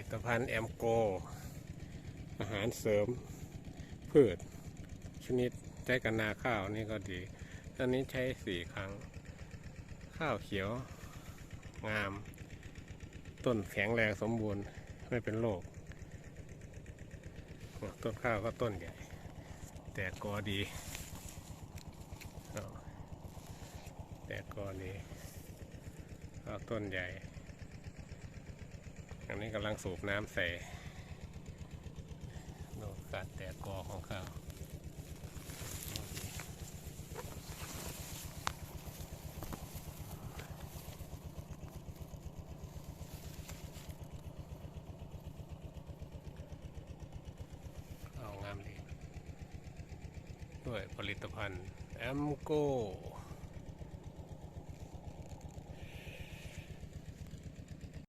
ิตภัณฑ์แอมโก อาหารเสริม พืช ชนิดใช้กับนาข้าวนี่ก็ดี อันนี้ใช้สี่ครั้ง ข้าวเขียว งาม ต้นแข็งแรงสมบูรณ์ไม่เป็นโรคต้นข้าวก็ต้นใหญ่ แต่กอดีแต่กอดีข้าวต้นใหญ่ อันนี้กำลังสูบน้ำใส่ดูการแตกกอของข้าวเอางามดีด้วยผลิตภัณฑ์แอมโก